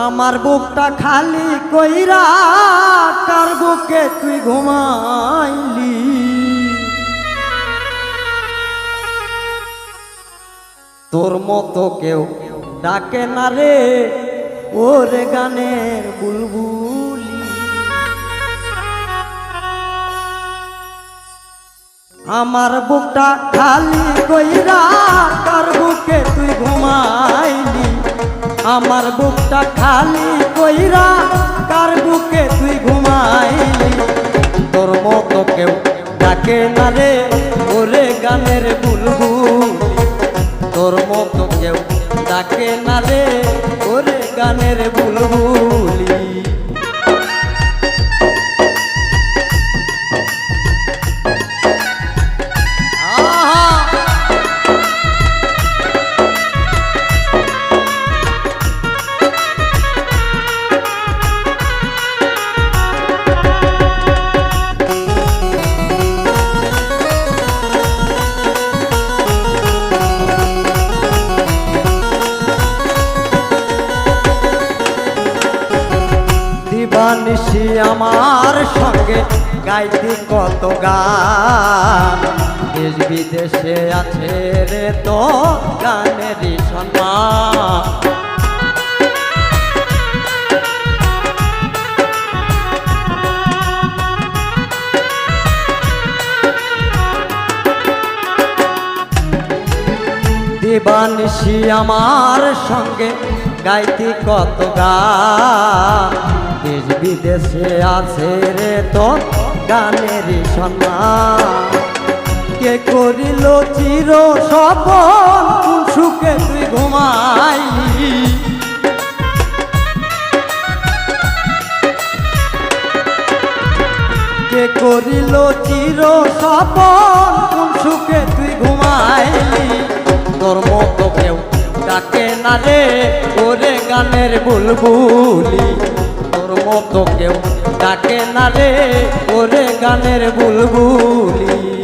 আমার বুকটা খালি কইরা, কার বুকে তুই ঘুমাইলি? তোর মতো কেউ ডাকে না রে, ওরে গানের বুলবুলি। আমার বুকটা খালি কইরা, কার বুকে তুই ঘুমাইলি? আমার বুকটা খালি কইরা, কার বুকে তুই ঘুমাইলি? তোর মতো কেউ ডাকে না রে, ওরে গানের বুলবু তোর মতো কেউ ডাকে না রে, ওরে গানের বুলবুলি। দিবানিসি আমার সঙ্গে গাইতি কত গান। দেশ বিদেশে আছে রে তো গানেরই সম্মান। দিবানিসি আমার সঙ্গে গাইতি কত গান। দেশ বিদেশে আছে রে তো গানেরই সম্মান কে করিল চির সপন সুখে তুই ঘুমাইলি কে করিল চির সপন কোন সুখে তুই ঘুমাইলি তোর মতো কেউ ডাকে না রে, ওরে গানের বুলবুলি। মতো কেউ ডাকে না রে ওরে গানের বুলবুলি।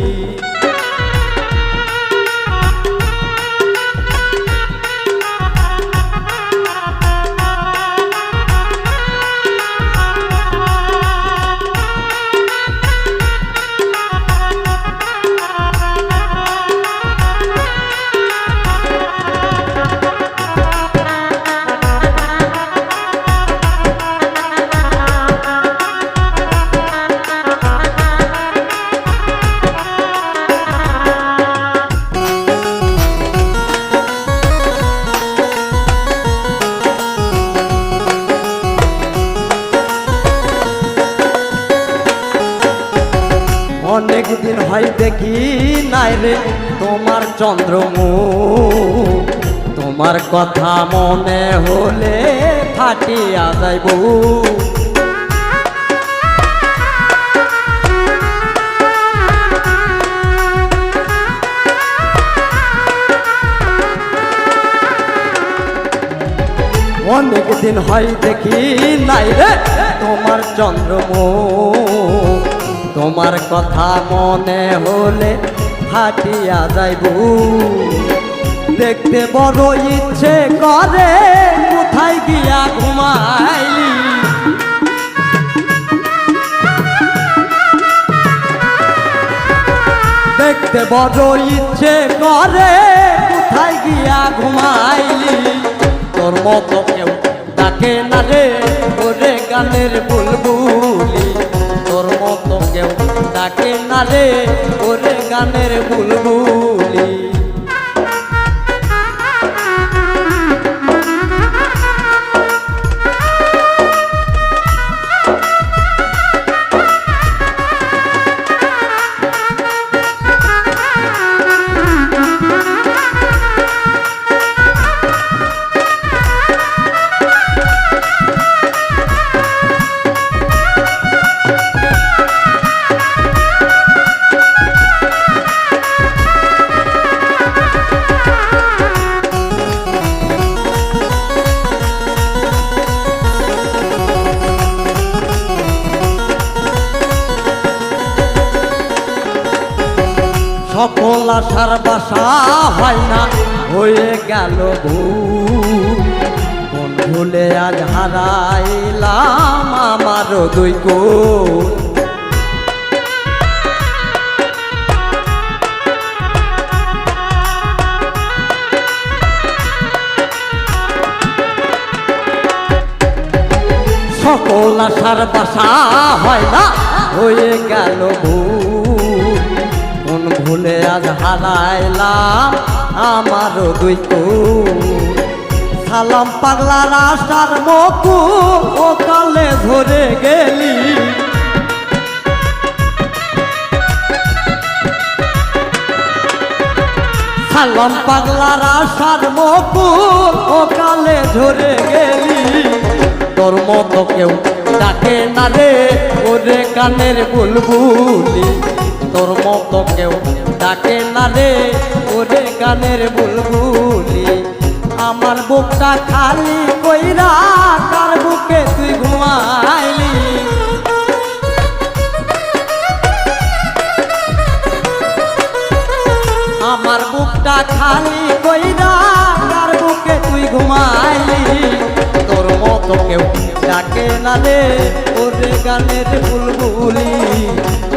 অনেক দিন হয় দেখি নাই রে তোমার চন্দ্রমুখ তোমার কথা মনে হলে ফাটিয়া যাইব। অনেক দিন হয় দেখি নাই রে তোমার চন্দ্রমুখ তোমার কথা মনে হলে ফাটিয়া যাইব। দেখতে বড় ইচ্ছে করে, কোথায় গিয়া ঘুমাইলি? দেখতে বড় ইচ্ছে করে, কোথায় গিয়া ঘুমাইলি? তোর মতো রে ওরে গানের বুলবুলি সকল আশার বাসা হয় না, হয়ে গেল ভুল। আজ হারাইলাম আমার দুই কোন সকল আশার বাসা হয় না, হয়ে গেল ভুল। ভুলে আজ হারাইলাম আমার দুই সালাম পাগলার আশার মকু ও কালে ধরে গেলি। সালাম পাগলার আশার মকুল, ও কালে ঝরে গেলি। তোর মতো কেউ ডাকে না রে, ওরে কানের বুলবুলি। তোর মতো কেউ ডাকে না রে, ওরে গানের বুলবুলি। আমার বুকটা খালি কইরা তার বুকে তুই ঘুমাইলি। আমার বুকটা খালি কইরা তার বুকে তুই ঘুমাইলি। তোর মতো কেউ ডাকে না রে, ওরে গানের বুলবুলি।